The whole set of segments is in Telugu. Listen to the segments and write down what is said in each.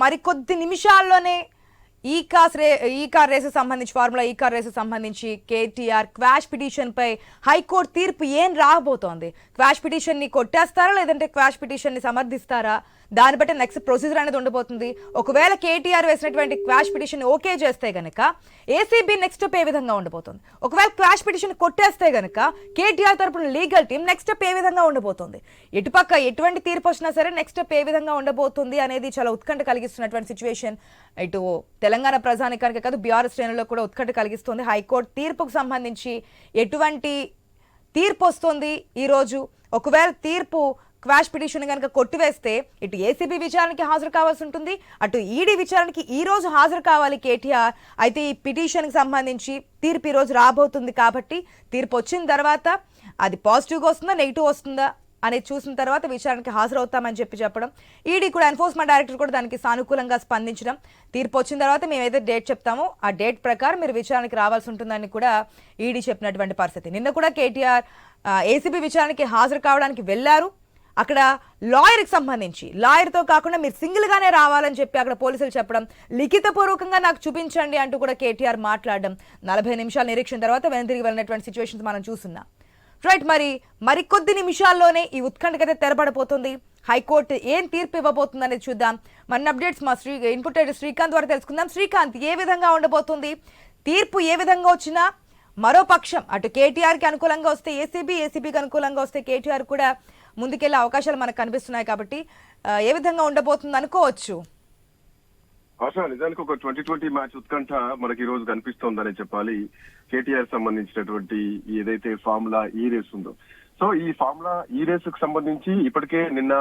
మరికొద్ది నిమిషాల్లోనే ఈ కార్ రే ఈ కార్ రేసు సంబంధించి ఫార్ములా ఈ కార్ రేసు సంబంధించి కేటీఆర్ క్వాష్ పిటిషన్ పై హైకోర్టు తీర్పు ఏం రాబోతోంది? క్వాష్ పిటిషన్ని కొట్టేస్తారా లేదంటే క్వాష్ పిటిషన్ని సమర్థిస్తారా? దాన్ని బట్టి నెక్స్ట్ ప్రొసీజర్ అనేది ఉండబోతుంది ఒకవేళ కేటీఆర్ వేసినటువంటి క్వాష్ పిటిషన్ ఓకే చేస్తే గనక ఏసీబీ నెక్స్ట్ స్టెప్ ఏ విధంగా ఉండబోతుంది ఒకవేళ క్వాష్ పిటిషన్ కొట్టేస్తే గనక కేటీఆర్ తరపున లీగల్ టీం నెక్స్ట్ స్టెప్ ఏ విధంగా ఉండబోతుంది ఎటుపక్క ఎటువంటి తీర్పు వచ్చినా సరే నెక్స్ట్ స్టెప్ ఏ విధంగా ఉండబోతుంది అనేది చాలా ఉత్కంఠ కలిగిస్తున్నటువంటి సిచ్యువేషన్ ఇటు తెలంగాణ ప్రజానికానికి కాదు బీఆర్ఎస్ శ్రేణుల్లో కూడా ఉత్కంఠ కలిగిస్తుంది. హైకోర్టు తీర్పుకు సంబంధించి ఎటువంటి తీర్పు వస్తుంది ఈరోజు. ఒకవేళ తీర్పు క్వాష్ పిటిషన్ కనుక కొట్టివేస్తే ఇటు ఏసీబీ విచారణకి హాజరు కావాల్సి ఉంటుంది. అటు ఈడీ విచారణకి ఈ రోజు హాజరు కావాలి కేటీఆర్. అయితే ఈ పిటిషన్కి సంబంధించి తీర్పు ఈ రోజు రాబోతుంది కాబట్టి తీర్పు వచ్చిన తర్వాత అది పాజిటివ్గా వస్తుందా నెగిటివ్ వస్తుందా అనేది చూసిన తర్వాత విచారణకి హాజరవుతామని చెప్పి చెప్పడం. ఈడీ కూడా ఎన్ఫోర్స్మెంట్ డైరెక్టర్ కూడా దానికి సానుకూలంగా స్పందించడం. తీర్పు వచ్చిన తర్వాత మేమైతే డేట్ చెప్తామో. ఆ డేట్ ప్రకారం మీరు విచారణకి రావాల్సి ఉంటుందని కూడా ఈడీ చెప్పినటువంటి పరిస్థితి. నిన్న కూడా కేటీఆర్ ఏసీబీ విచారణకి హాజరు కావడానికి వెళ్ళారు. అక్కడ లాయర్కి సంబంధించి. లాయర్తో కాకుండా మీరు సింగిల్గానే రావాలని చెప్పి అక్కడ పోలీసులు చెప్పడం లిఖితపూర్వకంగా నాకు చూపించండి అంటూ కూడా కేటీఆర్ మాట్లాడడం. నలభై నిమిషాల నిరీక్షణ తర్వాత వెనుతిరిగి వెళ్ళినటువంటి సిచ్యువేషన్స్ మనం చూస్తున్నాం రైట్ మరి మరికొద్ది నిమిషాల్లోనే ఈ ఉత్కంఠకైతే తెరపడబోతుంది. హైకోర్టు ఏం తీర్పు ఇవ్వబోతుంది అనేది చూద్దాం. మన అప్డేట్స్ మా శ్రీ ఇన్పుట్ శ్రీకాంత్ ద్వారా తెలుసుకుందాం. శ్రీకాంత్ ఏ విధంగా ఉండబోతుంది? తీర్పు ఏ విధంగా వచ్చినా మరో పక్షం అటు కేటీఆర్కి అనుకూలంగా వస్తే ఏసీబీ ఏసీబీకి అనుకూలంగా వస్తే కేటీఆర్ కూడా ముందుకెళ్ళే అవకాశాలు మనకు కనిపిస్తున్నాయి కాబట్టి ఏ విధంగా ఉండబోతుంది అనుకోవచ్చు? ఆశ నిజానికి ఒక ట్వంటీ ట్వంటీ మ్యాచ్ ఉత్కంఠ మనకి ఈ రోజు కనిపిస్తోందని చెప్పాలి. కేటీఆర్ సంబంధించినటువంటి ఏదైతే ఫార్ములా ఈ రేస్ ఉందో. సో ఈ ఫార్ములా ఈ రేస్కు సంబంధించి ఇప్పటికే నిన్న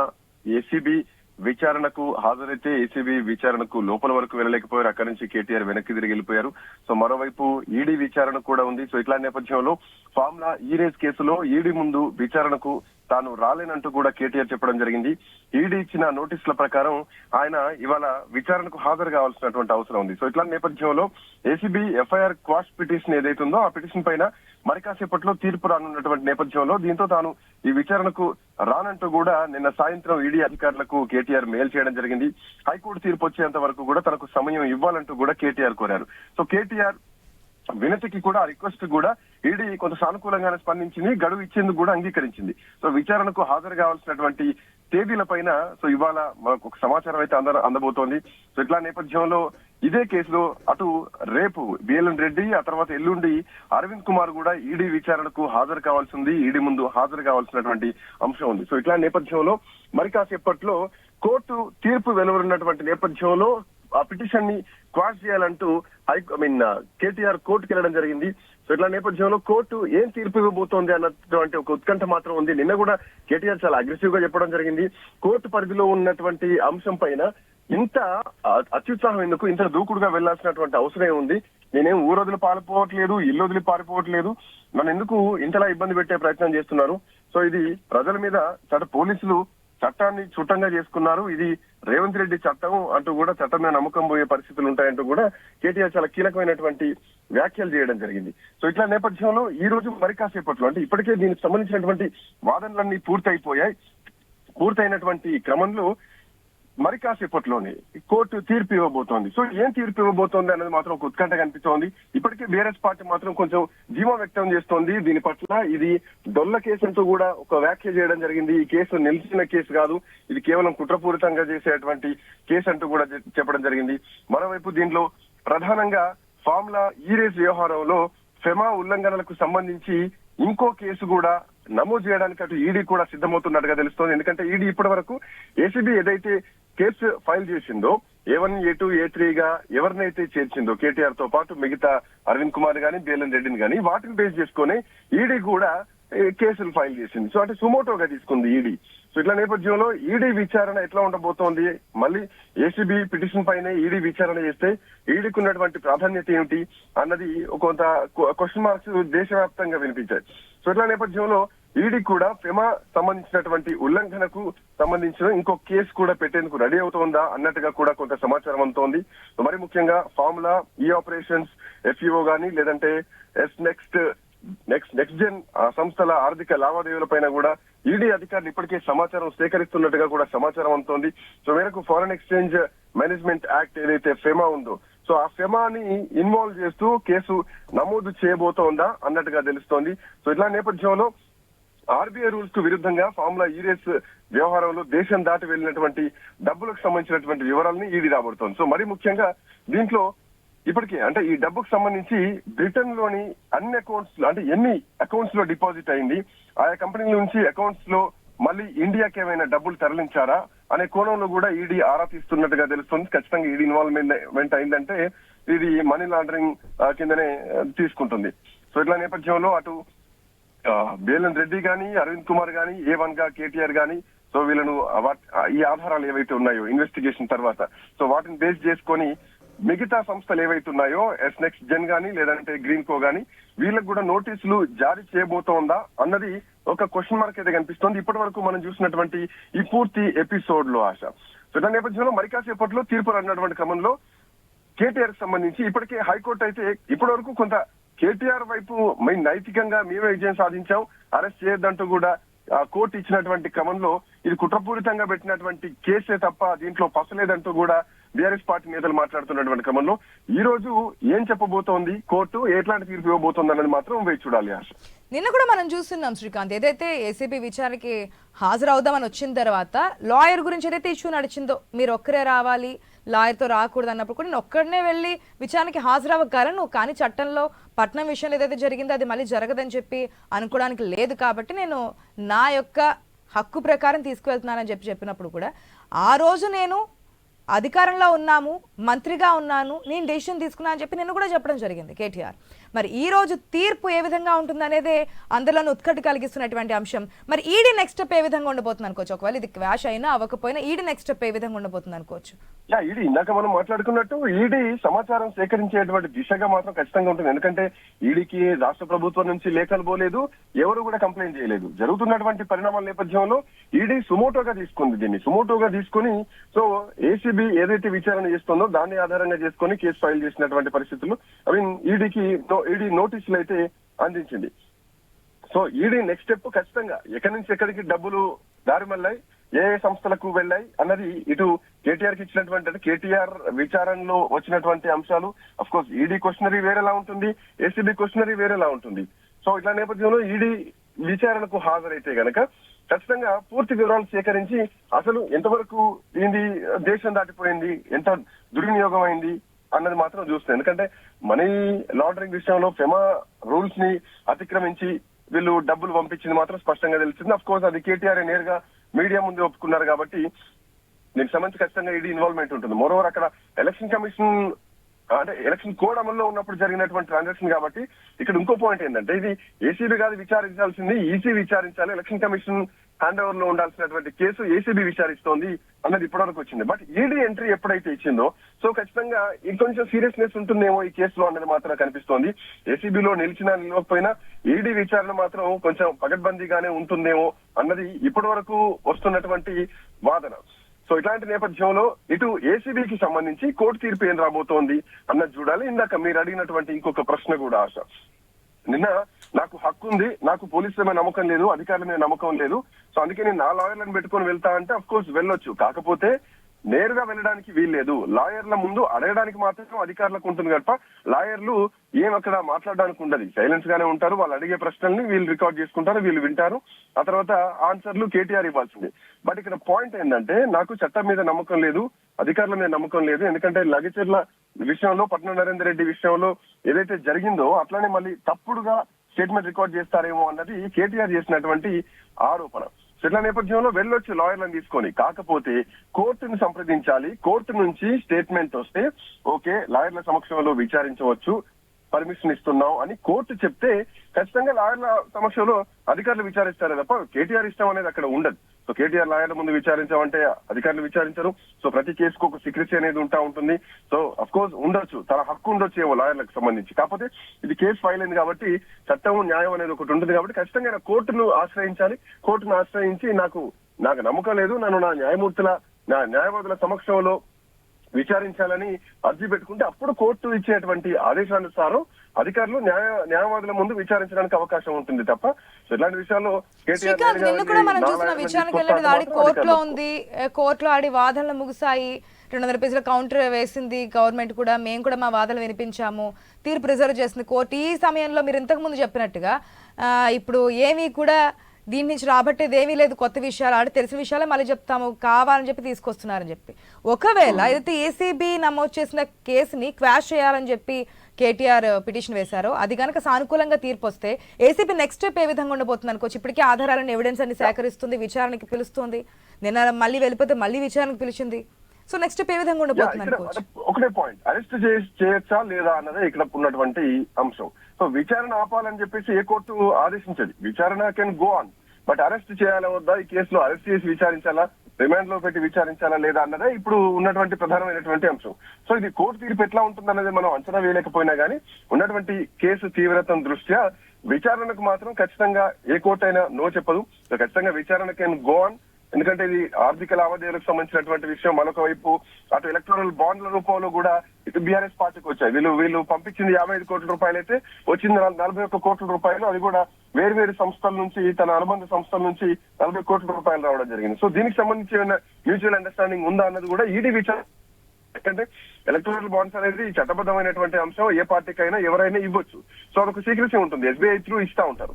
ఏసీబీ విచారణకు హాజరైతే ఏసీబీ విచారణకు లోపల వరకు వెళ్ళలేకపోయారు. అక్కడి నుంచి కేటీఆర్ వెనక్కి తిరిగి వెళ్ళిపోయారు. సో మరోవైపు ఈడీ విచారణ కూడా ఉంది. సో ఇట్లా నేపథ్యంలో ఫార్ములా ఈ రేస్ కేసులో ఈడీ ముందు విచారణకు తాను రాలేనంటూ కూడా కేటీఆర్ చెప్పడం జరిగింది. ఈడీ ఇచ్చిన నోటీసుల ప్రకారం ఆయన ఇవాళ విచారణకు హాజరు కావాల్సినటువంటి అవసరం ఉంది. సో ఇట్లా నేపథ్యంలో ఏసీబీ ఎఫ్ఐఆర్ క్వాష్ పిటిషన్ ఏదైతే ఉందో ఆ పిటిషన్ పైన మరి కాసేపట్లో తీర్పు రానున్నటువంటి నేపథ్యంలో దీంతో తాను ఈ విచారణకు రానంటూ కూడా నిన్న సాయంత్రం ఈడీ అధికారులకు కేటీఆర్ మెయిల్ చేయడం జరిగింది. హైకోర్టు తీర్పు వచ్చేంత వరకు కూడా తనకు సమయం ఇవ్వాలంటూ కూడా కేటీఆర్ కోరారు. సో కేటీఆర్ వినతికి కూడా రిక్వెస్ట్ కూడా ఈడీ కొంత సానుకూలంగానే స్పందించింది గడువు ఇచ్చేందుకు కూడా అంగీకరించింది. సో విచారణకు హాజరు కావాల్సినటువంటి తేదీల పైన సో ఇవాళ మనకు ఒక సమాచారం అయితే అంద అందబోతోంది. సో ఇట్లా నేపథ్యంలో ఇదే కేసులో అటు రేపు బిఎల్ఎన్ రెడ్డి ఆ తర్వాత ఎల్లుండి అరవింద్ కుమార్ కూడా ఈడీ విచారణకు హాజరు కావాల్సి ఉంది ఈడీ ముందు హాజరు కావాల్సినటువంటి అంశం ఉంది. సో ఇట్లా నేపథ్యంలో మరి కాసేపట్లో కోర్టు తీర్పు వెలువడినటువంటి నేపథ్యంలో ఆ పిటిషన్ని క్వాష్ చేయాలంటూ high I mean uh, KTR కోర్టుకి వెళ్ళడం జరిగింది. సో ఇట్లా నేపథ్యంలో కోర్టు ఏం తీర్పు ఇవ్వబోతోంది అన్నటువంటి ఒక ఉత్కంఠ మాత్రం ఉంది. నిన్న కూడా కేటీఆర్ చాలా అగ్రెసివ్గా చెప్పడం జరిగింది. కోర్టు పరిధిలో ఉన్నటువంటి అంశం పైన ఇంత అత్యుత్సాహం ఎందుకు? ఇంత దూకుడుగా వెళ్ళాల్సినటువంటి అవసరం ఉంది? నేనేం ఊరొదిలి పారిపోవట్లేదు ఇల్లు వదిలి పారిపోవట్లేదు. నన్ను ఎందుకు ఇంతలా ఇబ్బంది పెట్టే ప్రయత్నం చేస్తున్నారు? సో ఇది ప్రజల మీద సడ పోలీసులు చట్టాన్ని చుట్టంగా చేసుకున్నారు. ఇది రేవంత్ రెడ్డి చట్టం అంటూ కూడా చట్టం మీద నమ్మకం పోయే పరిస్థితులు ఉంటాయంటూ కూడా కేటీఆర్ చాలా కీలకమైనటువంటి వ్యాఖ్యలు చేయడం జరిగింది. సో ఇట్లా నేపథ్యంలో ఈ రోజు మరి కాసేపట్లో అంటే ఇప్పటికే దీనికి సంబంధించినటువంటి వాదనలన్నీ పూర్తయిపోయాయి. పూర్తయినటువంటి క్రమంలో మరి కాసేపట్లోనే కోర్టు తీర్పు ఇవ్వబోతోంది. సో ఏం తీర్పు ఇవ్వబోతోంది అనేది మాత్రం ఒక ఉత్కంఠ కనిపిస్తోంది. ఇప్పటికే బీఆర్ఎస్ పార్టీ మాత్రం కొంచెం జీవ వ్యక్తం చేస్తోంది. దీని పట్ల ఇది డొల్ల కేసు అంటూ కూడా ఒక వ్యాఖ్య చేయడం జరిగింది. ఈ కేసు నిలిచిన కేసు కాదు. ఇది కేవలం కుట్రపూరితంగా చేసేటువంటి కేసు అంటూ కూడా చెప్పడం జరిగింది. మరోవైపు దీనిలో ప్రధానంగా ఫామ్లా ఈరేస్ వ్యవహారంలో ఫెమా ఉల్లంఘనలకు సంబంధించి ఇంకో కేసు కూడా నమోదు చేయడానికి అటు ఈడీ కూడా సిద్ధమవుతున్నట్టుగా తెలుస్తోంది. ఎందుకంటే ఈడీ ఇప్పటి వరకు ఏసీబీ ఏదైతే కేసు ఫైల్ చేసిందో A one A two A three గా ఎవరినైతే చేర్చిందో కేటీఆర్తో పాటు మిగతా అరవింద్ కుమార్ గాని బేలన్ రెడ్డిని గాని వాటిని బేస్ చేసుకొని ఈడీ కూడా కేసులు ఫైల్ చేసింది. సో అంటే సుమోటోగా తీసుకుంది ఈడీ. సో ఇట్లా నేపథ్యంలో ఈడీ విచారణ ఎట్లా ఉండబోతోంది? మళ్ళీ ఏసీబీ పిటిషన్ పైన ఈడీ విచారణ చేస్తే ఈడీకి ఉన్నటువంటి ప్రాధాన్యత ఏమిటి? అన్నది ఒక కొంత క్వశ్చన్ మార్క్స్ దేశవ్యాప్తంగా వినిపించాయి. సో ఇట్లా నేపథ్యంలో ఈడీ కూడా ఫెమా సంబంధించినటువంటి ఉల్లంఘనకు సంబంధించిన ఇంకో కేసు కూడా పెట్టేందుకు రెడీ అవుతోందా అన్నట్టుగా కూడా కొంత సమాచారం అందుతోంది. సో మరి ముఖ్యంగా ఫార్ములా ఈ ఆపరేషన్స్ ఎఫ్ఈఓ గానీ లేదంటే S next next next gen ఆ సంస్థల ఆర్థిక లావాదేవీల పైన కూడా ఈడీ అధికారులు ఇప్పటికే సమాచారం సేకరిస్తున్నట్టుగా కూడా సమాచారం అందుతోంది. సో మేరకు ఫారెన్ ఎక్స్చేంజ్ మేనేజ్మెంట్ యాక్ట్ ఏదైతే ఫెమా ఉందో సో ఆ ఫెమాని ఇన్వాల్వ్ చేస్తూ కేసు నమోదు చేయబోతోందా అన్నట్టుగా తెలుస్తోంది. సో ఇట్లా నేపథ్యంలో ఆర్బీఐ రూల్స్కు విరుద్ధంగా ఫార్ములా ఈ రేస్ వ్యవహారంలో దేశం దాటి వెళ్ళినటువంటి డబ్బులకు సంబంధించినటువంటి వివరాలని ఈడీ రాబడుతోంది. సో మరి ముఖ్యంగా దీంట్లో ఇప్పటికే అంటే ఈ డబ్బుకు సంబంధించి బ్రిటన్లోని అన్ని అకౌంట్స్ అంటే ఎన్ని అకౌంట్స్లో డిపాజిట్ అయింది ఆయా కంపెనీల నుంచి అకౌంట్స్లో మళ్ళీ ఇండియాకి ఏమైనా డబ్బులు తరలించారా అనే కోణంలో కూడా ఈడీ ఆరా తీస్తున్నట్టుగా తెలుస్తుంది. ఖచ్చితంగా ఈడీ ఇన్వాల్వ్మెంట్ అయిందంటే ఇది మనీ లాండరింగ్ కిందనే తీసుకుంటుంది. సో ఇట్లా నేపథ్యంలో అటు బేలన్ రెడ్డి గాని అరవింద్ కుమార్ గాని ఏ వన్గా కేటీఆర్ గాని సో వీళ్ళను ఈ ఆధారాలు ఏవైతే ఉన్నాయో ఇన్వెస్టిగేషన్ తర్వాత సో వాటిని బేస్ చేసుకొని మిగతా సంస్థలు ఏవైతే ఉన్నాయో ఎస్ నెక్స్ట్ జెన్ గాని లేదంటే గ్రీన్ కో గాని వీళ్ళకి కూడా నోటీసులు జారీ చేయబోతోందా అన్నది ఒక క్వశ్చన్ మార్క్ అయితే కనిపిస్తోంది. ఇప్పటి వరకు మనం చూసినటువంటి ఈ పూర్తి ఎపిసోడ్లో ఆశ. సో దాని నేపథ్యంలో మరికాసేపట్లో తీర్పు అన్నటువంటి క్రమంలో కేటీఆర్ సంబంధించి ఇప్పటికే హైకోర్టు అయితే ఇప్పటి వరకు కొంత కేటీఆర్ వైపు మేము నైతికంగా మేమే విజయం సాధించాం. అరెస్ట్ చేయొద్దంటూ కూడా కోర్టు ఇచ్చినటువంటి క్రమంలో ఇది కుట్రపూరితంగా పెట్టినటువంటి కేసే తప్ప దీంట్లో పసలేదంటూ కూడా బీఆర్ఎస్ పార్టీ నేతలు మాట్లాడుతున్నటువంటి క్రమంలో ఈ రోజు ఏం చెప్పబోతోంది? కోర్టు ఎట్లాంటి తీర్పు ఇవ్వబోతోంది అన్నది మాత్రం వేచి చూడాలి ఆశ నిన్న కూడా మనం చూస్తున్నాం శ్రీకాంత్. ఏదైతే ఏసీబీ విచారణకి హాజరవుదామని వచ్చిన తర్వాత లాయర్ గురించి ఏదైతే ఇష్యూ నడిచిందో మీరు ఒక్కరే రావాలి లాయర్తో రాకూడదు అన్నప్పుడు కూడా నేను ఒక్కడనే వెళ్ళి విచారణకి హాజరవ్వగలను. కానీ చట్టంలో పట్నం విషయంలో ఏదైతే జరిగిందో అది మళ్ళీ జరగదని చెప్పి అనుకోవడానికి లేదు కాబట్టి నేను నా యొక్క హక్కు ప్రకారం తీసుకువెళ్తున్నానని చెప్పి చెప్పినప్పుడు కూడా ఆ రోజు నేను అధికారంలో ఉన్నాము మంత్రిగా ఉన్నాను నేను డెసిషన్ తీసుకున్నా అని చెప్పి నేను కూడా చెప్పడం జరిగింది కేటీఆర్. మరి ఈ రోజు తీర్పు ఏ విధంగా ఉంటుంది అనేది ఉత్కటి కలిగిస్తున్నటువంటి అంశం. మరి ఈడీ నెక్స్ట్ స్టెప్ ఏ విధంగా ఉండబోతుంది అనుకోవచ్చు? ఒకవేళ ఇది క్వాష్ అయినా అవ్వకపోయినా ఈడీ నెక్స్ట్ స్టెప్ ఏ విధంగా ఉండబోతుంది అనుకోవచ్చు? యా ఈడీ ఇందాక మనం మాట్లాడుకున్నట్టు ఈడీ సమాచారం సేకరించేటువంటి దిశగా మాత్రం ఖచ్చితంగా ఉంటుంది. ఎందుకంటే ఈడీకి రాష్ట్ర ప్రభుత్వం నుంచి లేఖలు పోలేదు ఎవరు కూడా కంప్లైంట్ చేయలేదు. జరుగుతున్నటువంటి పరిణామాల నేపథ్యంలో ఈడీ సుమోటోగా తీసుకుంది దీన్ని. సుమోటోగా తీసుకుని సో ఏసీబీ ఏదైతే విచారణ చేస్తుందో దాన్ని ఆధారంగా చేసుకొని కేసు ఫైల్ చేసినటువంటి పరిస్థితులు. ఐ మీన్ ఈడీకి ఈడీ నోటీసులు అయితే అందించింది. సో ఈడీ నెక్స్ట్ స్టెప్ ఖచ్చితంగా ఎక్కడి నుంచి ఎక్కడికి డబ్బులు దారి మళ్ళాయి ఏ ఏ సంస్థలకు వెళ్ళాయి అన్నది ఇటు కేటీఆర్కి ఇచ్చినటువంటి అంటే కేటీఆర్ విచారణలో వచ్చినటువంటి అంశాలు. అఫ్ కోర్స్ ఈడీ క్వశ్చనరీ వేరేలా ఉంటుంది ఏసీబీ క్వశ్చనరీ వేరేలా ఉంటుంది. సో ఇట్లా నేపథ్యంలో ఈడీ విచారణకు హాజరైతే గనక ఖచ్చితంగా పూర్తి వివరాలు సేకరించి అసలు ఎంతవరకు దీని దేశం దాటిపోయింది ఎంత దుర్వినియోగం అయింది అన్నది మాత్రం చూస్తుంది ఎందుకంటే మనీ లాండరింగ్ విషయంలో ఫెమా రూల్స్ని అతిక్రమించి వీళ్ళు డబ్బులు పంపించింది మాత్రం స్పష్టంగా తెలిసింది. అఫ్ కోర్స్ అది కేటీఆర్ నేరుగా మీడియా ముందు ఒప్పుకున్నారు కాబట్టి దీనికి సంబంధించి ఖచ్చితంగా ఈడీ ఇన్వాల్వ్మెంట్ ఉంటుంది. మోరోవర్ అక్కడ ఎలక్షన్ కమిషన్ అంటే ఎలక్షన్ కోడ్ అమల్లో ఉన్నప్పుడు జరిగినటువంటి ట్రాన్సాక్షన్ కాబట్టి ఇక్కడ ఇంకో పాయింట్ ఏంటంటే ఇది ఏసీబీ కాదు విచారించాల్సింది. ఈసీ విచారించాలి. ఎలక్షన్ కమిషన్ హ్యాండ్ ఓవర్లో ఉండాల్సినటువంటి కేసు ఏసీబీ విచారిస్తోంది అన్నది ఇప్పటివరకు వచ్చింది. బట్ ఈడీ ఎంట్రీ ఎప్పుడైతే ఇచ్చిందో సో ఖచ్చితంగా ఇంకొంచెం సీరియస్నెస్ ఉంటుందేమో ఈ కేసులో అన్నది మాత్రం కనిపిస్తోంది. ఏసీబీలో నిలిచినా నిలవకపోయినా ఈడీ విచారణ మాత్రం కొంచెం పగడ్బందీగానే ఉంటుందేమో అన్నది ఇప్పటి వరకు వస్తున్నటువంటి వాదన. సో ఇట్లాంటి నేపథ్యంలో ఇటు ఏసీబీకి సంబంధించి కోర్టు తీర్పు ఏం రాబోతోంది అన్నది చూడాలి. ఇందాక మీరు అడిగినటువంటి ఇంకొక ప్రశ్న కూడా ఆశ. నిన్న నాకు హక్కు ఉంది నాకు పోలీసుల మీద నమ్మకం లేదు అధికారుల మీద నమ్మకం లేదు. సో అందుకే నేను నా లాయర్లను పెట్టుకొని వెళ్తా అంటే అఫ్ కోర్స్ వెళ్ళొచ్చు. కాకపోతే నేరుగా వెళ్ళడానికి వీల్లేదు లాయర్ల ముందు అడగడానికి మాత్రం అధికారులకు ఉంటుంది తప్ప లాయర్లు ఏం అక్కడ మాట్లాడడానికి ఉండదు. సైలెన్స్ గానే ఉంటారు. వాళ్ళు అడిగే ప్రశ్నల్ని వీళ్ళు రికార్డ్ చేసుకుంటారు వీళ్ళు వింటారు. ఆ తర్వాత ఆన్సర్లు కేటీఆర్ ఇవ్వాల్సింది. బట్ ఇక్కడ పాయింట్ ఏంటంటే నాకు చట్టం మీద నమ్మకం లేదు. అధికారుల మీద నమ్మకం లేదు. ఎందుకంటే లగచర్ల విషయంలో పట్నం నరేందర్ రెడ్డి విషయంలో ఏదైతే జరిగిందో అట్లానే మళ్ళీ తప్పుడుగా స్టేట్మెంట్ రికార్డ్ చేస్తారేమో అన్నది కేటీఆర్ చేసినటువంటి ఆరోపణ. సెట్ల ఇట్లా నేపథ్యంలో వెళ్ళొచ్చు లాయర్లను తీసుకొని కాకపోతే కోర్టును సంప్రదించాలి. కోర్టు నుంచి స్టేట్మెంట్ వస్తే ఓకే లాయర్ల సమక్షంలో విచారించవచ్చు పర్మిషన్ ఇస్తున్నాం అని కోర్టు చెప్తే ఖచ్చితంగా లాయర్ల సమక్షంలో అధికారులు విచారిస్తారే తప్ప కేటీఆర్ ఇష్టం అనేది అక్కడ ఉండదు. సో కేటీఆర్ లాయర్ల ముందు విచారించామంటే అధికారులు విచారించరు. సో ప్రతి కేసుకు ఒక సీక్రెసీ అనేది ఉంటా ఉంటుంది. సో అఫ్ కోర్స్ ఉండొచ్చు. తన హక్కు ఉండొచ్చు ఏమో లాయర్లకు సంబంధించి. కాకపోతే ఇది కేసు ఫైల్ అయింది కాబట్టి చట్టం న్యాయం అనేది ఒకటి ఉంటుంది కాబట్టి ఖచ్చితంగా కోర్టును ఆశ్రయించాలి. కోర్టును ఆశ్రయించి నాకు నాకు నమ్మకం లేదు. నన్ను నా న్యాయమూర్తుల నా న్యాయవాదుల సమక్షంలో విచారించాలని అర్జీ పెట్టుకుంటే అప్పుడు కోర్టు ఇచ్చేటువంటి ఆదేశానుసారం అధికారులు న్యాయ న్యాయవాదుల ముందు విచారించడానికి అవకాశం ఉంటుంది తప్ప ఇలాంటి విషయాల్లో కేటీఆర్ శ్రీకాంత్ నేరుగా నిన్న కూడా మనం చూసిన విచారణకు ఆడి కోర్టులో ఉంది. కోర్టులో ఆడి వాదనలు ముగిసాయి రెండు వందల పేజీల కౌంటర్ వేసింది. గవర్నమెంట్ కూడా మేము కూడా మా వాదనలు వినిపించాము. తీర్పు రిజర్వ్ చేసింది కోర్టు. ఈ సమయంలో మీరు ఇంతకుముందు చెప్పినట్టుగా ఆ, ఇప్పుడు ఏమీ కూడా దీని నుంచి రాబట్టేది ఏమీ లేదు. కొత్త విషయాలు ఆడ తెలిసిన విషయాలే మళ్ళీ చెప్తాము. కావాలని చెప్పి తీసుకొస్తున్నారని చెప్పి. ఒకవేళ ఏదైతే ఏసీబీ నమోదు చేసిన కేసుని క్వాష్ చేయాలని చెప్పి కేటీఆర్ పిటిషన్ వేశారో అది కనుక సానుకూలంగా తీర్పు వస్తే ఏసీబీ నెక్స్ట్ స్టెప్ ఏ విధంగా ఉండబోతుంది అనుకోవచ్చు? ఇప్పటికే ఆధారాలను ఎవిడెన్స్ అన్ని సేకరిస్తుంది విచారణకి పిలుస్తుంది. నిన్న మళ్ళీ వెళ్ళిపోతే మళ్ళీ విచారణకు పిలిచింది. సో నెక్స్ట్ స్టెప్ ఏ విధంగా ఉండబోతుంది అనుకోవచ్చు? ఒకటే పాయింట్ అరెస్ట్ చేయొచ్చా లేదా అన్నదే ఇక్కడ ఉన్నటువంటి అంశం. సో విచారణ ఆపాలని చెప్పేసి ఏ కోర్టు ఆదేశించదు. విచారణ can go on but arrest చేయాలా వద్దా? ఈ కేసులో అరెస్ట్ చేసి విచారించాలా? రిమాండ్లో పెట్టి విచారించాలా లేదా అన్నదే ఇప్పుడు ఉన్నటువంటి ప్రధానమైనటువంటి అంశం. సో ఇది కోర్టు తీర్పు ఎట్లా ఉంటుందన్నది మనం అంచనా వేయలేకపోయినా గానీ ఉన్నటువంటి కేసు తీవ్రత దృష్ట్యా విచారణకు మాత్రం ఖచ్చితంగా ఏ కోర్టు అయినా నో చెప్పదు. సో ఖచ్చితంగా విచారణ కెన్ గో ఆన్. ఎందుకంటే ఇది ఆర్థిక లావాదేవీలకు సంబంధించినటువంటి విషయం. మరొక వైపు అటు ఎలక్ట్రల్ బాండ్ల రూపంలో కూడా ఇటు బీఆర్ఎస్ పార్టీకి వచ్చాయి. వీళ్ళు వీళ్ళు పంపించింది యాభై ఐదు కోట్ల రూపాయలు అయితే వచ్చింది నలభై ఒక్క కోట్ల రూపాయలు. అది కూడా వేరు వేరు సంస్థల నుంచి తన అనుబంధ సంస్థల నుంచి నలభై కోట్ల రూపాయలు రావడం జరిగింది. సో దీనికి సంబంధించి మ్యూచువల్ అండర్స్టాండింగ్ ఉందా అన్నది కూడా ఈడీ విచారణ ఎందుకంటే ఎలక్టోరల్ బాండ్స్ అనేది చట్టబద్ధమైనటువంటి అంశం. ఏ పార్టీకైనా ఎవరైనా ఇవ్వచ్చు. సో అదొక సీక్రెసీ ఉంటుంది. ఎస్బీఐ త్రూ ఇస్తా ఉంటారు.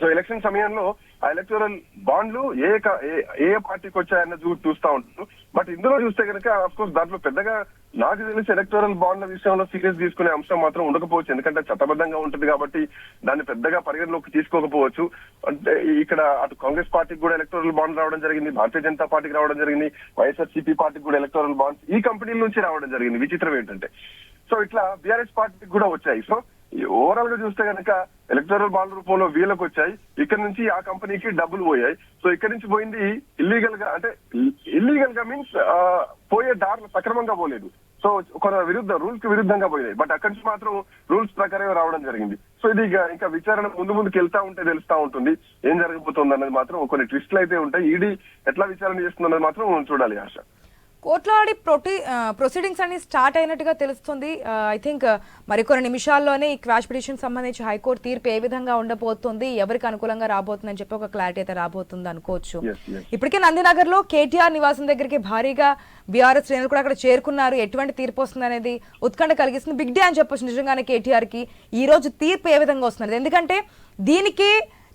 సో ఎలక్షన్ సమయంలో ఆ ఎలక్టోరల్ బాండ్లు ఏ ఏ- ఏ పార్టీకి వచ్చాయన్న చూ చూస్తా ఉంటారు. బట్ ఇందులో చూస్తే కనుక అఫ్ కోర్స్ దాంట్లో పెద్దగా నాకు తెలిసి ఎలక్టోరల్ బాండ్ల విషయంలో సీరియస్ తీసుకునే అంశం మాత్రం ఉండకపోవచ్చు. ఎందుకంటే చట్టబద్ధంగా ఉంటుంది కాబట్టి దాన్ని పెద్దగా పరిగణలోకి తీసుకోకపోవచ్చు. అంటే ఇక్కడ అటు కాంగ్రెస్ పార్టీకి కూడా ఎలక్టోరల్ బాండ్ రావడం జరిగింది. భారతీయ జనతా పార్టీకి రావడం జరిగింది. వైఎస్ఆర్సీపీ పార్టీకి కూడా ఎలక్టోరల్ బాండ్స్ ఈ కంపెనీల నుంచి రావడం జరిగింది. విచిత్రం ఏంటంటే. సో ఇట్లా బీఆర్ఎస్ పార్టీకి కూడా వచ్చాయి. సో ఓవరాల్గా చూస్తే కనుక ఎలక్టోరల్ బాండ్ రూపంలో వీళ్ళకి వచ్చాయి ఇక్కడ నుంచి ఆ కంపెనీకి డబ్బులు పోయాయి. సో ఇక్కడ నుంచి పోయింది ఇల్లీగల్గా అంటే ఇల్లీగల్గా మీన్స్ పోయే దారులు సక్రమంగా పోలేదు. సో కొంత విరుద్ధ రూల్స్కి విరుద్ధంగా పోయినాయి. బట్ అక్కడి నుంచి మాత్రం రూల్స్ ప్రకారమే రావడం జరిగింది. సో ఇది ఇంకా విచారణ ముందు ముందుకు వెళ్తా ఉంటే తెలుస్తా ఉంటుంది. ఏం జరగబోతుంది అన్నది మాత్రం కొన్ని ట్విస్ట్లు అయితే ఉంటాయి. ఈడీ ఎట్లా విచారణ చేస్తుంది అన్నది మాత్రం చూడాలి ఆశ కోట్లాడి ప్రొటీ ప్రొసీడింగ్స్ అన్ని స్టార్ట్ అయినట్టుగా తెలుస్తుంది. ఐ థింక్ మరికొన్ని నిమిషాల్లోనే ఈ క్వాష్ పిటిషన్ సంబంధించి హైకోర్టు తీర్పు ఏ విధంగా ఉండబోతుంది ఎవరికి అనుకూలంగా రాబోతుందని చెప్పి ఒక క్లారిటీ అయితే రాబోతుంది అనుకోవచ్చు. ఇప్పటికే నందినగర్లో కేటీఆర్ నివాసం దగ్గరికి భారీగా బీఆర్ఎస్ శ్రేణులు కూడా అక్కడ చేరుకున్నారు. ఎటువంటి తీర్పు వస్తుంది అనేది ఉత్కంఠ కలిగిస్తుంది. బిగ్ డే అని చెప్పొచ్చు నిజంగానే కేటీఆర్కి ఈ రోజు తీర్పు ఏ విధంగా వస్తుంది ఎందుకంటే దీనికి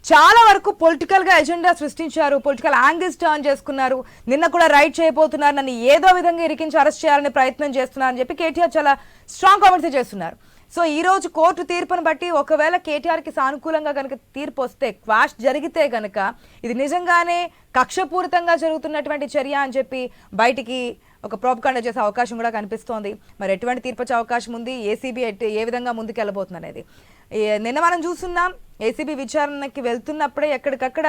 చాలా వరకు పొలిటికల్గా ఎజెండా సృష్టించారు పొలిటికల్ యాంగిల్స్ టర్న్ చేసుకున్నారు. నిన్న కూడా రైట్ చేయబోతున్నారు నన్ను ఏదో విధంగా ఇరికించి అరెస్ట్ చేయాలనే ప్రయత్నం చేస్తున్నారని అని చెప్పి కేటీఆర్ చాలా స్ట్రాంగ్ కామెంట్స్ చేస్తున్నారు. సో ఈ రోజు కోర్టు తీర్పును బట్టి ఒకవేళ కేటీఆర్కి సానుకూలంగా కనుక తీర్పు వస్తే క్వాష్ జరిగితే కనుక ఇది నిజంగానే కక్షపూరితంగా జరుగుతున్నటువంటి చర్య అని చెప్పి బయటికి ఒక ప్రోపకాండ చేసే అవకాశం కూడా కనిపిస్తోంది. మరి ఎటువంటి తీర్పు వచ్చే అవకాశం ఉంది? ఏసీబీ ఏ విధంగా ముందుకు వెళ్ళబోతుంది అనేది నిన్న మనం చూస్తున్నాం ఏసీబీ విచారణకి వెళ్తున్నప్పుడే ఎక్కడికక్కడ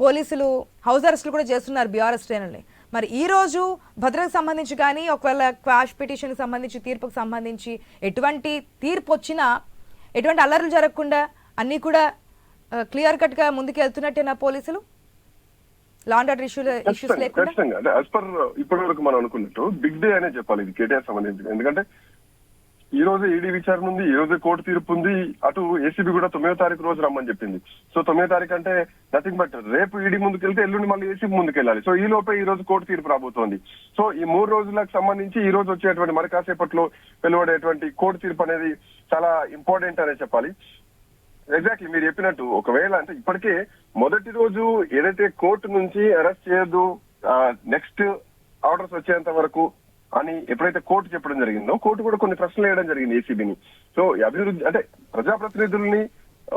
పోలీసులు హౌస్ అరెస్టులు కూడా చేస్తున్నారు బీఆర్ఎస్ శ్రేణుల్ని. మరి ఈ రోజు భద్రతకు సంబంధించి కానీ ఒకవేళ క్వాష్ పిటిషన్కి సంబంధించి తీర్పుకు సంబంధించి ఎటువంటి తీర్పు వచ్చినా ఎటువంటి అల్లర్లు జరగకుండా అన్నీ కూడా క్లియర్ కట్గా ముందుకు వెళ్తున్నట్టేనా పోలీసులు? ఇష్యూ ఇష్యూస్ ఖచ్చితంగా లేకుండా? ఖచ్చితంగా. అంటే యాజ్ పర్ ఇప్పటి వరకు మనం అనుకున్నట్టు బిగ్ డే అనే చెప్పాలి ఇది కేటీఆర్ సంబంధించి. ఎందుకంటే ఈ రోజు ఈడీ విచారణ ఉంది ఈ రోజు కోర్టు తీర్పు ఉంది అటు ఏసీబీ కూడా తొమ్మిదో తారీఖు రోజు రమ్మని చెప్పింది. సో తొమ్మిదో తారీఖు అంటే నథింగ్ బట్ రేపు ఈడీ ముందుకు వెళ్తే ఎల్లుండి మళ్ళీ ఏసీబీ ముందుకు వెళ్ళాలి సో ఈ లోపే ఈ రోజు కోర్టు తీర్పు రాబోతోంది. సో ఈ మూడు రోజులకు సంబంధించి ఈ రోజు వచ్చేటువంటి మరి కాసేపట్లో వెలువడేటువంటి కోర్టు తీర్పు అనేది చాలా ఇంపార్టెంట్ అనే చెప్పాలి. ఎగ్జాక్ట్లీ మీరు చెప్పినట్టు ఒకవేళ అంటే ఇప్పటికే మొదటి రోజు ఏదైతే కోర్టు నుంచి అరెస్ట్ చేయదు నెక్స్ట్ ఆర్డర్స్ వచ్చేంత వరకు అని ఎప్పుడైతే కోర్టు చెప్పడం జరిగిందో కోర్టు కూడా కొన్ని ప్రశ్నలు వేయడం జరిగింది ఏసీబీని. సో అభివృద్ధి అంటే ప్రజాప్రతినిధుల్ని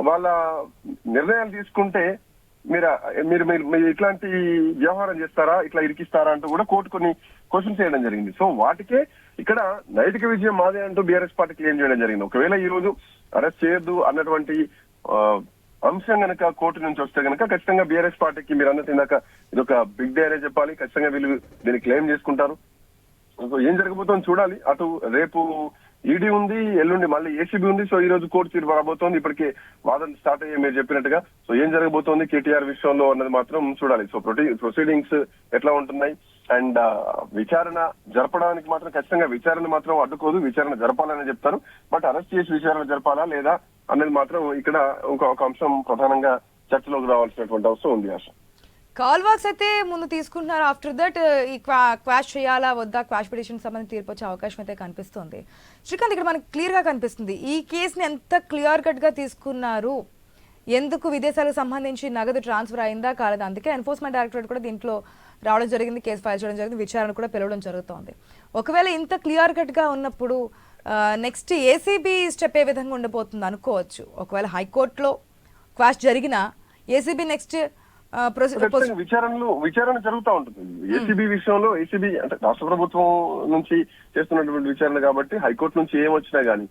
వాళ్ళ నిర్ణయాలు తీసుకుంటే మీరు మీరు మీరు ఇట్లాంటి వ్యవహారం చేస్తారా ఇట్లా ఇరికిస్తారా అంటూ కూడా కోర్టు కొన్ని క్వశ్చన్స్ చేయడం జరిగింది. సో వాటికే ఇక్కడ నైతిక విజయం మాదే అంటూ బీఆర్ఎస్ పార్టీ క్లెయిమ్ చేయడం జరిగింది. ఒకవేళ ఈ రోజు అరెస్ట్ చేయొద్దు అన్నటువంటి ఆ, అంశం గనక కోర్టు నుంచి వస్తే గనక ఖచ్చితంగా బీఆర్ఎస్ పార్టీకి మీరు అన్నట్టు ఇందాక ఇది ఒక బిగ్ డే అనే చెప్పాలి. ఖచ్చితంగా వీళ్ళు దీన్ని క్లెయిమ్ చేసుకుంటారు. ఏం జరగబోతోంది చూడాలి. అటు రేపు ఈడీ ఉంది ఎల్లుండి మళ్ళీ ఏసీబీ ఉంది. సో ఈ రోజు కోర్టు తీర్పు రాబోతోంది. ఇప్పటికే వాదన స్టార్ట్ అయ్యాయి మీరు చెప్పినట్టుగా. సో ఏం జరగబోతోంది కేటీఆర్ విషయంలో అన్నది మాత్రం చూడాలి. సో ప్రొసీడింగ్స్ ఎట్లా ఉంటున్నాయి? అండ్ విచారణ జరపడానికి మాత్రం ఖచ్చితంగా విచారణ మాత్రం అడ్డుకోదు. విచారణ జరపాలని చెప్తారు. బట్ అరెస్ట్ చేసి విచారణ జరపాలా లేదా అనేది మాత్రం ఇక్కడ ఇంకొక ఒక అంశం ప్రధానంగా చర్చలోకి రావాల్సినటువంటి అవసరం ఉంది ఆశ. కాల్ వాక్స్ అయితే ముందు తీసుకుంటున్నారు. ఆఫ్టర్ దట్ ఈ క్వా క్వాష్ చేయాలా వద్దా? క్వాష్ పిటిషన్ సంబంధించి తీర్పు వచ్చే అవకాశం అయితే కనిపిస్తుంది. శ్రీకాంత్ ఇక్కడ మనకు క్లియర్గా కనిపిస్తుంది. ఈ కేసుని ఎంత క్లియర్ కట్గా తీసుకున్నారు? ఎందుకు విదేశాలకు సంబంధించి నగదు ట్రాన్స్ఫర్ అయిందా కాలేదు? అందుకే ఎన్ఫోర్స్మెంట్ డైరెక్టరేట్ కూడా దీంట్లో రావడం జరిగింది కేసు ఫైల్ చేయడం జరిగింది విచారణ కూడా పిలవడం జరుగుతోంది. ఒకవేళ ఇంత క్లియర్ కట్గా ఉన్నప్పుడు నెక్స్ట్ ఏసీబీ స్టెప్ ఏ విధంగా ఉండబోతుంది అనుకోవచ్చు. ఒకవేళ హైకోర్టులో క్వాష్ జరిగిన ఏసీబీ నెక్స్ట్ విచారణలు విచారణ జరుగుతూ ఉంటుంది. ఏసీబీ విషయంలో ఏసీబీ అంటే రాష్ట్ర ప్రభుత్వం నుంచి చేస్తున్నటువంటి విచారణ కాబట్టి హైకోర్టు నుంచి ఏం వచ్చినా గానీ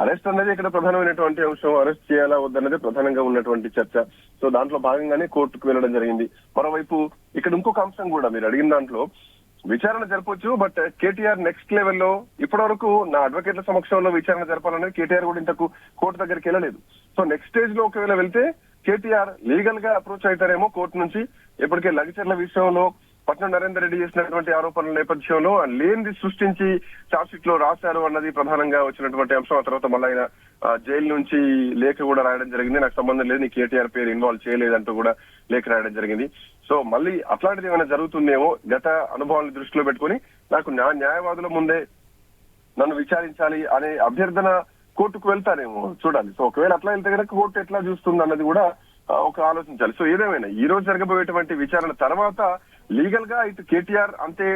అరెస్ట్ అనేది ఇక్కడ ప్రధానమైనటువంటి అంశం. అరెస్ట్ చేయాలా వద్దన్నది ప్రధానంగా ఉన్నటువంటి చర్చ. సో దాంట్లో భాగంగానే కోర్టుకు వెళ్ళడం జరిగింది. మరోవైపు ఇక్కడ ఇంకొక అంశం కూడా మీరు అడిగిన దాంట్లో విచారణ జరపొచ్చు బట్ కేటీఆర్ నెక్స్ట్ లెవెల్లో ఇప్పటి వరకు నా అడ్వకేట్ల సమక్షంలో విచారణ జరపాలనేది కేటీఆర్ కూడా ఇంతకు కోర్టు దగ్గరికి వెళ్ళలేదు. సో నెక్స్ట్ స్టేజ్లో ఒకవేళ వెళ్తే కేటీఆర్ లీగల్గా అప్రోచ్ అవుతారేమో కోర్టు నుంచి. ఇప్పటికే లగచర్ల విషయంలో పట్నం నరేందర్ రెడ్డి చేసినటువంటి ఆరోపణల నేపథ్యంలో లేనిది సృష్టించి చార్జ్ షీట్లో రాశారు అన్నది ప్రధానంగా వచ్చినటువంటి అంశం. ఆ తర్వాత మళ్ళీ ఆయన జైలు నుంచి లేఖ కూడా రాయడం జరిగింది. నాకు సంబంధం లేదు నీ కేటీఆర్ పేరు ఇన్వాల్వ్ చేయలేదంటూ కూడా లేఖ రాయడం జరిగింది. సో మళ్ళీ అట్లాంటిది ఏమైనా జరుగుతుందేమో గత అనుభవాలను దృష్టిలో పెట్టుకుని నాకు నా న్యాయవాదుల ముందే నన్ను విచారించాలి అనే అభ్యర్థన కోర్టుకు వెళ్తారేమో చూడాలి. సో ఒకవేళ అట్లా వెళ్తే కనుక కోర్టు ఎట్లా చూస్తుంది అన్నది కూడా ఒక ఆలోచించాలి. సో ఏదేమైనా ఈ రోజు జరగబోయేటువంటి విచారణ తర్వాత లీగల్గా ఇటు కేటీఆర్ అంతే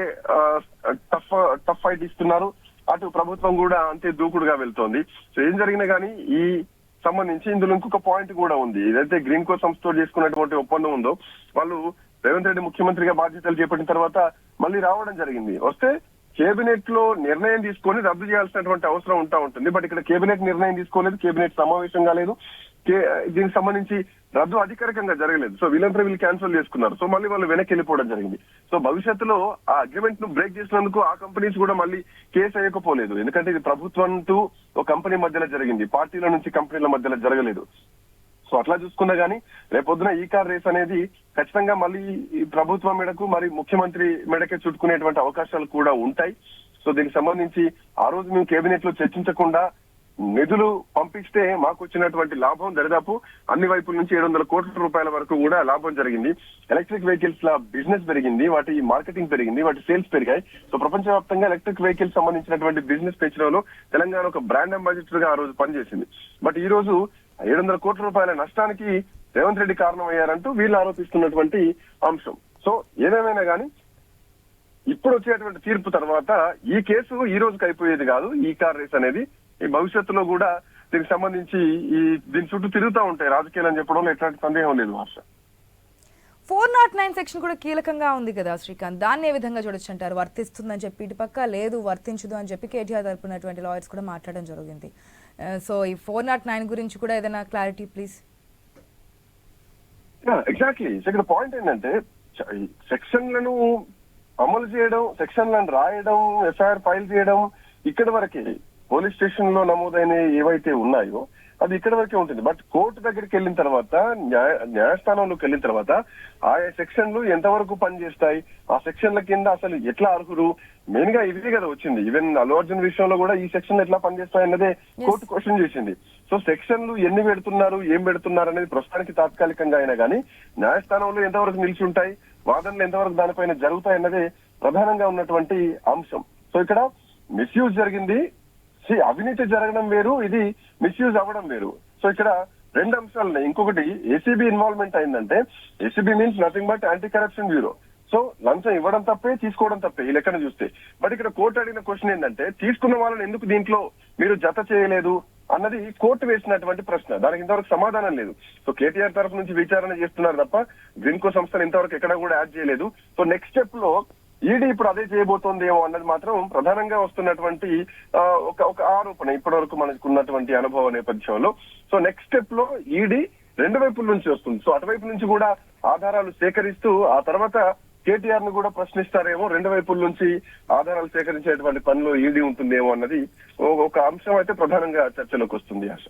టఫ్ టఫ్ ఫైట్ ఇస్తున్నారు. అటు ప్రభుత్వం కూడా అంతే దూకుడుగా వెళ్తోంది. సో ఏం జరిగినా కానీ ఈ సంబంధించి ఇందులో ఇంకొక పాయింట్ కూడా ఉంది. ఏదైతే గ్రీన్ కో సంస్థతో చేసుకున్నటువంటి ఒప్పందం ఉందో వాళ్ళు రేవంత్ రెడ్డి ముఖ్యమంత్రిగా బాధ్యతలు చేపట్టిన తర్వాత మళ్ళీ రావడం జరిగింది. వస్తే కేబినెట్లో నిర్ణయం తీసుకొని రద్దు చేయాల్సినటువంటి అవసరం ఉంటా ఉంటుంది. బట్ ఇక్కడ కేబినెట్ నిర్ణయం తీసుకోలేదు కేబినెట్ సమావేశం కాలేదు. దీనికి సంబంధించి రద్దు అధికారికంగా జరగలేదు. సో వీళ్ళంతా వీళ్ళు క్యాన్సిల్ చేసుకున్నారు. సో మళ్ళీ వాళ్ళు వెనక్కి వెళ్ళిపోవడం జరిగింది. సో భవిష్యత్తులో ఆ అగ్రిమెంట్ను బ్రేక్ చేసినందుకు ఆ కంపెనీస్ కూడా మళ్ళీ కేసు వేయకపోలేదు. ఎందుకంటే ఇది ప్రభుత్వంతో ఒక కంపెనీ మధ్యలో జరిగింది. పార్టీల నుంచి కంపెనీల మధ్యలో జరగలేదు. సో అట్లా చూసుకున్నా గానీ రేపొద్దున ఈ కార్ రేస్ అనేది ఖచ్చితంగా మళ్ళీ ఈ ప్రభుత్వం మెడకు మరి ముఖ్యమంత్రి మెడకే చుట్టుకునేటువంటి అవకాశాలు కూడా ఉంటాయి. సో దీనికి సంబంధించి ఆ రోజు మేము కేబినెట్లో చర్చించకుండా నిధులు పంపిస్తే మాకు వచ్చినటువంటి లాభం దరిదాపు అన్ని వైపుల నుంచి ఏడు వందల కోట్ల రూపాయల వరకు కూడా లాభం జరిగింది. ఎలక్ట్రిక్ వెహికల్స్ ల బిజినెస్ పెరిగింది వాటి మార్కెటింగ్ పెరిగింది వాటి సేల్స్ పెరిగాయి. సో ప్రపంచవ్యాప్తంగా ఎలక్ట్రిక్ వెహికల్స్ సంబంధించినటువంటి బిజినెస్ పెంచడంలో తెలంగాణ ఒక బ్రాండ్ అంబాసిడర్గా ఆ రోజు పనిచేసింది. బట్ ఈ రోజు ఏడు వందల కోట్ల రూపాయల నష్టానికి రేవంత్ రెడ్డి కారణమయ్యారంటూ వీళ్ళు ఆరోపిస్తున్నటువంటి అంశం. సో ఏదేమైనా కానీ ఇప్పుడు వచ్చేటువంటి తీర్పు తర్వాత ఈ కేసు ఈ రోజుకి అయిపోయేది కాదు. ఈ కార్ రేస్ అనేది ఈ భవిష్యత్తులో కూడా దీనికి సంబంధించి ఈ దీని చుట్టూ తిరుగుతూ ఉంటాయి. రాజకీయాలు అని చెప్పడంలో ఎట్లాంటి సందేహం లేదు Harsha. Four naught nine section కూడా కీలకంగా ఉంది కదా శ్రీకాంత్. దాన్ని ఏ విధంగా చూడొచ్చు అంటారు? వర్తిస్తుందని చెప్పి ఇటు పక్క లేదు వర్తించదు అని చెప్పి కేటీఆర్ తరపునటువంటి లాయర్స్ కూడా మాట్లాడడం జరిగింది. Uh, సో ఈ ఫోర్ నాట్ నైన్ గురించి కూడా ఏదైనా క్లారిటీ ప్లీజ్ ఎగ్జాక్ట్లీ ఇక్కడ పాయింట్ ఏంటంటే సెక్షన్లను అమలు చేయడం సెక్షన్లను రాయడం ఎఫ్ఐఆర్ ఫైల్ చేయడం ఇక్కడ వరకే పోలీస్ స్టేషన్లో నమోదైన ఏవైతే ఉన్నాయో అది ఇక్కడ వరకే ఉంటుంది. బట్ కోర్టు దగ్గరికి వెళ్ళిన తర్వాత న్యాయ న్యాయస్థానంలోకి వెళ్ళిన తర్వాత ఆయా సెక్షన్లు ఎంతవరకు పనిచేస్తాయి? ఆ సెక్షన్ల కింద అసలు ఎట్లా అర్హులు? మెయిన్గా ఇదే కదా వచ్చింది. ఈవెన్ అల్లు అర్జున్ విషయంలో కూడా ఈ సెక్షన్ ఎట్లా పనిచేస్తాయి అన్నదే కోర్టు క్వశ్చన్ చేసింది. సో సెక్షన్లు ఎన్ని పెడుతున్నారు ఏం పెడుతున్నారు అనేది ప్రస్తుతానికి తాత్కాలికంగా అయినా కానీ న్యాయస్థానంలో ఎంతవరకు నిలిచి ఉంటాయి? వాదనలు ఎంతవరకు దానిపైన జరుగుతాయి అన్నదే ప్రధానంగా ఉన్నటువంటి అంశం. సో ఇక్కడ మిస్యూజ్ జరిగింది. అవినీతి జరగడం వేరు ఇది మిస్యూజ్ అవ్వడం వేరు. సో ఇక్కడ రెండు అంశాలు ఉన్నాయి. ఇంకొకటి ఏసీబీ ఇన్వాల్వ్మెంట్ అయిందంటే ACB means nothing but anti corruption bureau so లంచం ఇవ్వడం తప్పే తీసుకోవడం తప్పే ఈ లెక్కన చూస్తే. బట్ ఇక్కడ కోర్టు అడిగిన క్వశ్చన్ ఏంటంటే తీసుకున్న వాళ్ళని ఎందుకు దీంట్లో మీరు జత చేయలేదు అన్నది కోర్టు వేసినటువంటి ప్రశ్న. దానికి ఇంతవరకు సమాధానం లేదు. సో కేటీఆర్ తరఫు నుంచి విచారణ చేస్తున్నారు తప్ప గ్రీన్కో సంస్థను ఇంతవరకు ఎక్కడ కూడా యాడ్ చేయలేదు. సో నెక్స్ట్ స్టెప్లో ఈడీ ఇప్పుడు అదే చేయబోతోందేమో అన్నది మాత్రం ప్రధానంగా వస్తున్నటువంటి ఒక ఒక ఆరోపణ ఇప్పటి వరకు మనకు ఉన్నటువంటి అనుభవ నేపథ్యంలో. సో నెక్స్ట్ స్టెప్లో ఈడీ రెండు వైపుల నుంచి వస్తుంది. సో అటువైపు నుంచి కూడా ఆధారాలు సేకరిస్తూ ఆ తర్వాత కేటీఆర్ను కూడా ప్రశ్నిస్తారేమో రెండు వైపుల నుంచి ఆధారాలు సేకరించేటువంటి పనిలో ఈడీ ఉంటుందేమో అన్నది ఒక అంశం అయితే ప్రధానంగా చర్చలోకి వస్తుంది ఆశ.